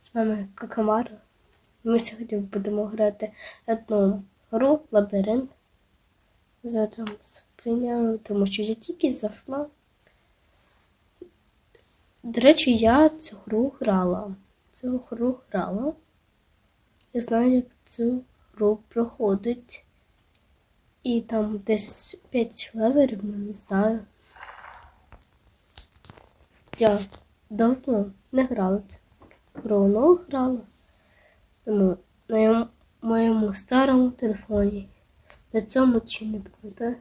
З вами Какамара. Ми сьогодні будемо грати одну гру лабіринт. Зараз сприйняв, тому що я тільки зайшла. До речі, я цю гру грала. Цю гру грала. Я знаю, як цю гру проходить. І там десь 5 леверів, ну, не знаю. Я давно не грала цю гру, грала. Тому на моєму старому телефоні. На цьому чи не пам'ятаю.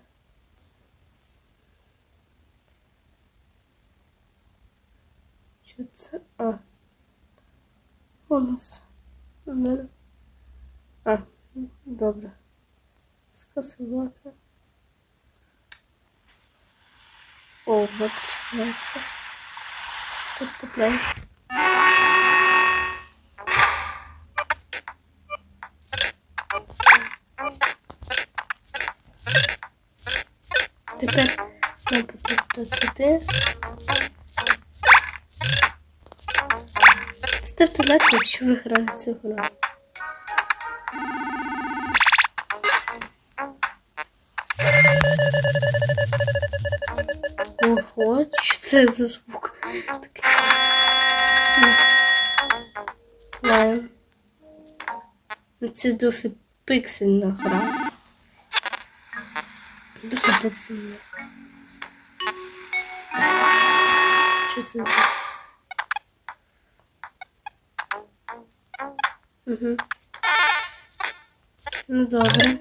Що це? А. Не. А, добре. Скасувати. О, вот починається. Тобто плей. Тепер нам потрібно сюди. Ставте лайк, якщо ви грали цю гру. Ого, що це за звук? Такий. Ну, Це дуже пиксельна гра. Дуже пиксельна. Що це за? Угу. Ну добре.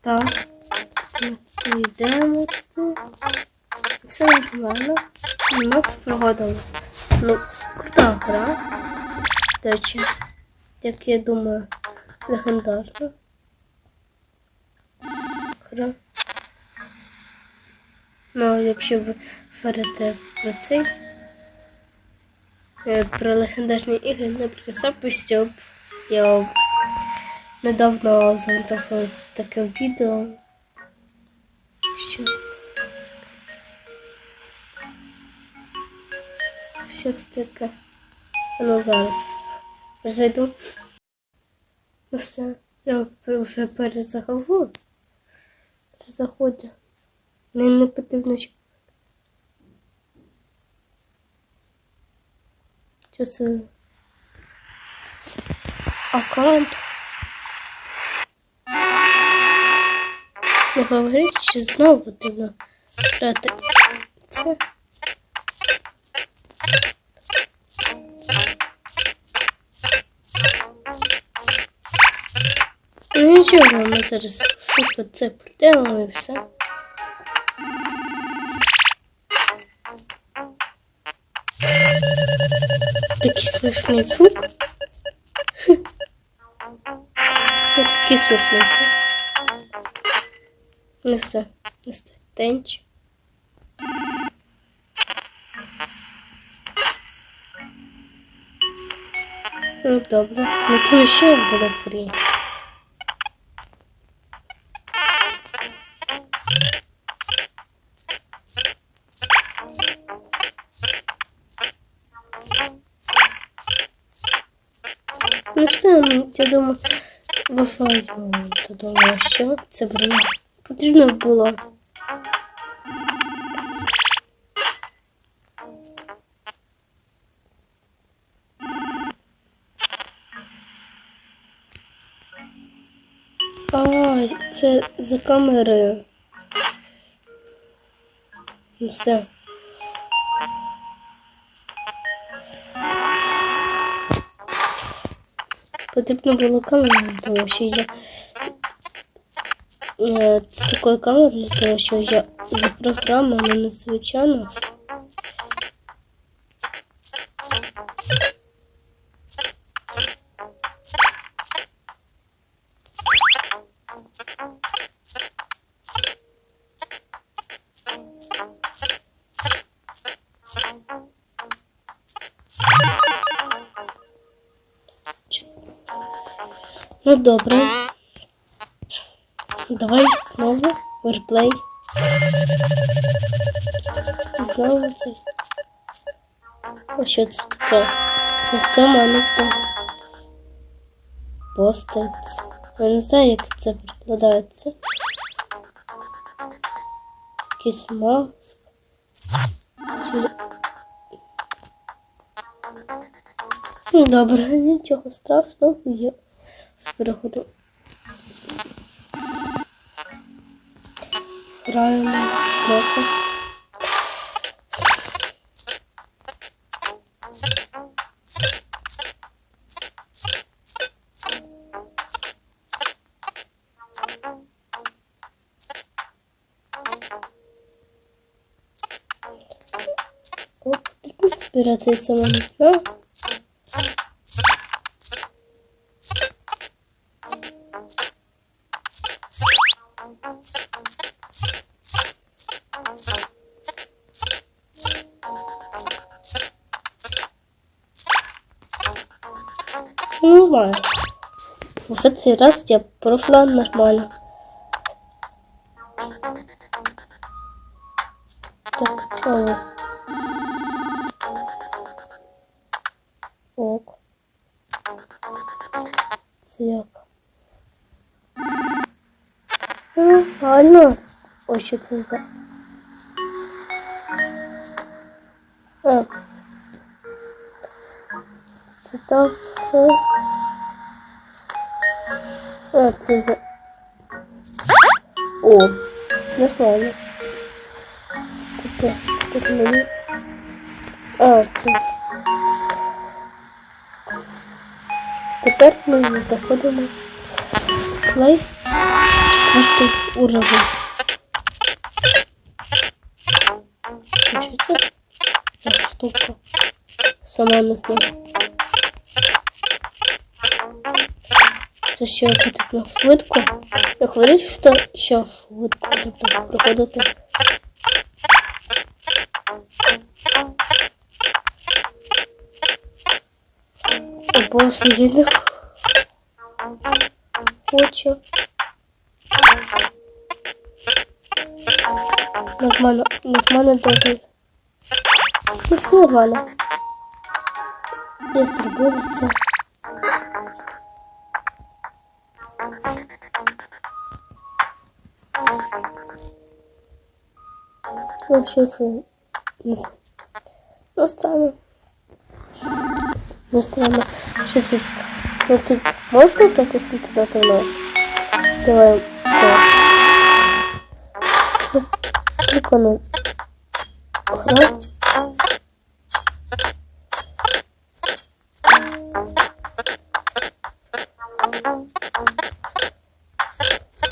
Так. Нормально. Ми прогодили. Ну, крута гра. До речі, як я думаю, легендарна. Гра. Ну, якщо ви говорите про цей, е, про легендарні ігри, наприклад, постійно я недавно завантажив таке відео. Що? Що таке? Ну зараз. Зайду. Ну все. Я вже перезаголовую. Це заходять. Не, не потрібно. Що це? Аккаунт. Не говорить, що знову потрібно брати це. Ну нічого, ми зараз швидко це пройдемо і все. Такий смішний звук. Ну, Такий смішний звук. Ну все, все, тенч. Ну добре, ну це ще буде фрі. Ну все, ну, я думаю, вважаю, то думаю, що це було. Потрібно було. А, це за камерою. Ну все. Потрібно було камеру, тому що я е, з такою камерою, тому що я за програмами не Ну добре. Давай знову верплей. Знову це. А що це? Це мене знову. Постать. Я не знаю, як це перекладається. Якийсь маск. Ну, добре, нічого страшного. Переходимо. Граємо знову. О, потрібно збирати самому. На. Нормально. Уже цей раз я прошла нормально. Так, о. Ок. Це як? Нормально. Ой, що це за... А. Це так. А, це за... О, нормально. Таке, тут мені... А, це... Тепер ми заходимо в плей. Четвертий уровень. Це? Ця штука. Сама не знаю. Це ще потрібно швидко. Не говорить, що ще швидко потрібно проходити. Або слідних хочу. Нормально, нормально добре. Ну, все нормально. Я зробила Це. Ну, странно. Ну, странно. Що тут? Ну, тут можна протиснути до того? Давай. Ну, Прикольно. Гра.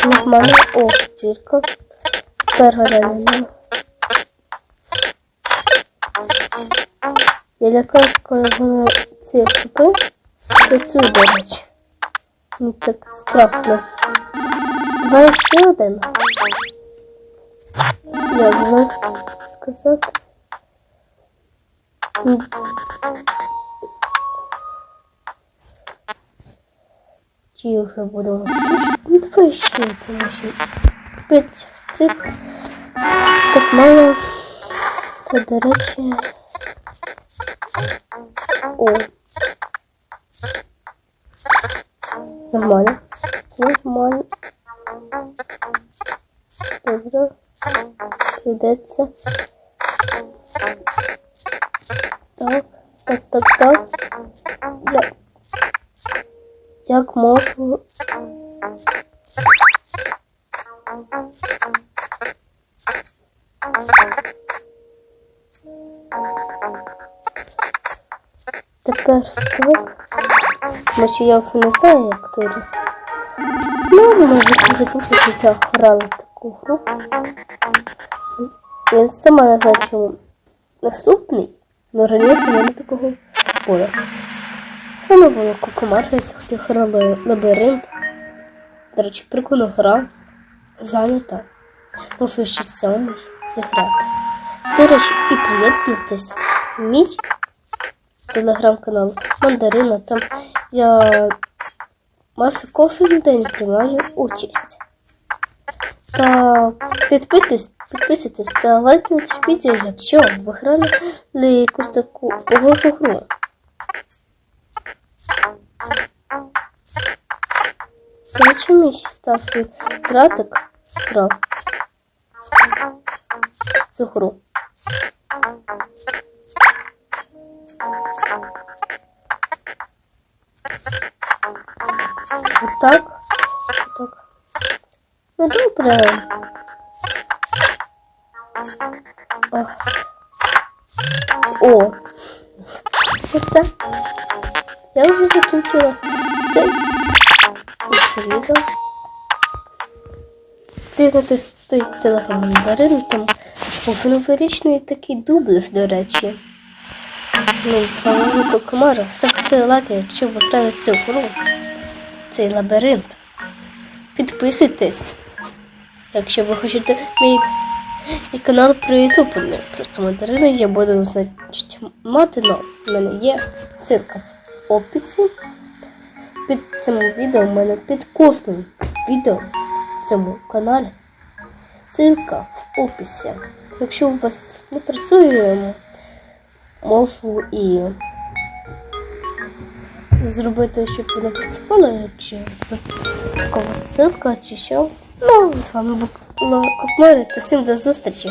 Нормально. О, зірка. Тепер граємо. Я лякаюсь, коли вона ці купив. Працюю, речі. Ну так страшно. Давай ще один. Я можу сказати. Чи вже будемо скучити? Ну давай ще, що п'ять цих так мало. Це, до речі. О. Нормально. Нормально. Добре. Прийдеться. Так, так, так, так. Я... Як можу. Тепер так. Тому я вже не знаю, як то різ. Ну, може закінчити ця грала таку гру. Я сама не знаю, чому наступний, але раніше в такого було. З вами було Кукумарка, хто грали лабіринт. До речі, прикольна гра. Зайнята. Можу ще сьомий зіграти. До речі, і приєднуйтесь мій телеграм-канал Мандарина. Там я майже кожен день приймаю участь. Та підписуйтесь, підписуйтесь та лайкніть відео, якщо ви грали якусь таку погожу гру. Я чому старший братик грав цю гру. Отак. Отак. Ну добре. О. Оце. Я вже закінчила цей. Це відео. Дивитись той телеграм-мандарин, там був новорічний такий дубль, до речі. Ну, комару. Ставте лайки, якщо ви грали цю гру. Цей лабіринт. Підписуйтесь, якщо ви хочете мій, канал про. Не просто мандарини я буду значить, мати, но в мене є ссылка в описі. Під цим відео в мене під кожним відео в цьому каналі. Ссылка в описі. Якщо у вас не працює, можу і зробити, щоб воно працювало, чи якогось ссылка чи що. Ну, з вами була Кокмарі та всім до зустрічі.